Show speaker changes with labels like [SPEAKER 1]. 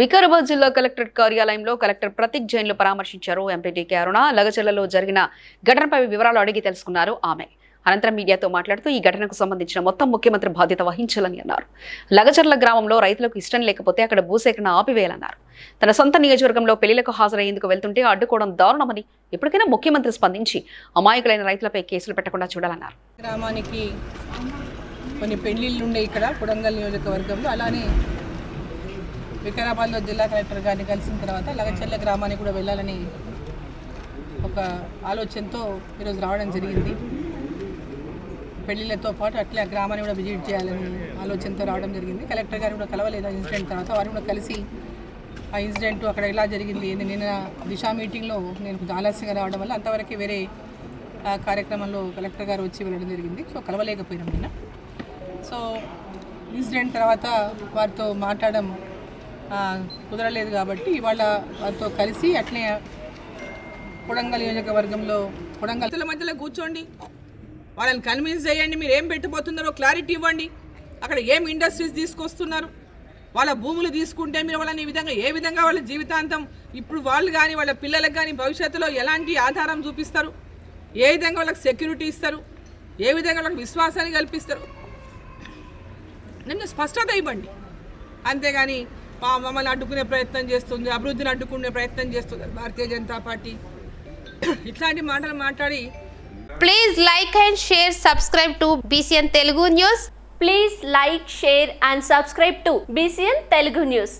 [SPEAKER 1] వికారాబాద్ జిల్లా కలెక్టరేట్ కార్యాలయంలో కలెక్టర్ ప్రతీక్ జైన్లు పరామర్శించారు. ఎంపీటీకే అరుణ లగచర్లలో జరిగిన ఘటనపై వివరాలు అడిగి తెలుసుకున్నారు ఆమె. అనంతరం మీడియాతో మాట్లాడుతూ ఈ ఘటనకు సంబంధించిన మొత్తం ముఖ్యమంత్రి బాధ్యత వహించాలని అన్నారు. లగచర్ల గ్రామంలో రైతులకు ఇష్టం లేకపోతే అక్కడ భూసేకరణ ఆపివేయాలన్నారు. తన సొంత నియోజకవర్గంలో పెళ్ళిలకు హాజరయ్యేందుకు వెళ్తుంటే అడ్డుకోవడం దారుణమని ఇప్పటికైనా ముఖ్యమంత్రి స్పందించి అమాయకులైన రైతులపై కేసులు పెట్టకుండా చూడాలన్నారు.
[SPEAKER 2] గ్రామానికి కొన్ని పెళ్ళిళ్ళు ఉండే ఇక్కడ కొడంగల్ నియోజకవర్గంలో. అలానే వికారాబాద్లో జిల్లా కలెక్టర్ గారిని కలిసిన తర్వాత లగచర్ల గ్రామానికి కూడా వెళ్ళాలని ఒక ఆలోచనతో ఈరోజు రావడం జరిగింది. పెళ్ళిళ్ళతో పాటు అట్లే ఆ గ్రామాన్ని కూడా విజిట్ చేయాలని ఆలోచనతో రావడం జరిగింది. కలెక్టర్ గారు కూడా కలవలేదు ఆ ఇన్సిడెంట్ తర్వాత. వారు కూడా కలిసి ఆ ఇన్సిడెంట్ అక్కడ ఎలా జరిగింది ఏంది? నిన్న దిశా మీటింగ్లో నేను కొంచెం ఆలస్యంగా రావడం వల్ల అంతవరకు వేరే కార్యక్రమంలో కలెక్టర్ గారు వచ్చి వెళ్ళడం జరిగింది. సో కలవలేకపోయినాం నిన్న. సో ఇన్సిడెంట్ తర్వాత వారితో మాట్లాడడం కుదరలేదు కాబట్టి ఇవాళ వారితో కలిసి అట్లే కొడంగల్ నియోజకవర్గంలో కొడంగల్ మధ్యలో కూర్చోండి. వాళ్ళని కన్విన్స్ చేయండి. మీరు ఏం పెట్టబోతున్నారో క్లారిటీ ఇవ్వండి. అక్కడ ఏం ఇండస్ట్రీస్ తీసుకొస్తున్నారు? వాళ్ళ భూములు తీసుకుంటే మీరు వాళ్ళని ఈ విధంగా ఏ విధంగా వాళ్ళ జీవితాంతం ఇప్పుడు వాళ్ళు కానీ వాళ్ళ పిల్లలకు కానీ భవిష్యత్తులో ఎలాంటి ఆధారం చూపిస్తారు? ఏ విధంగా వాళ్ళకి సెక్యూరిటీ ఇస్తారు? ఏ విధంగా వాళ్ళకి విశ్వాసాన్ని కల్పిస్తారు? నిన్న స్పష్టత ఇవ్వండి. అంతేగాని మమ్మల్ని అడ్డుకునే ప్రయత్నం చేస్తుంది అభివృద్ధిని అడ్డుకునే ప్రయత్నం చేస్తుంది భారతీయ జనతా పార్టీ. ఇట్లాంటి మాటలు మాట్లాడి
[SPEAKER 3] please like and share subscribe to BCN Telugu news
[SPEAKER 4] please like share and subscribe to BCN Telugu news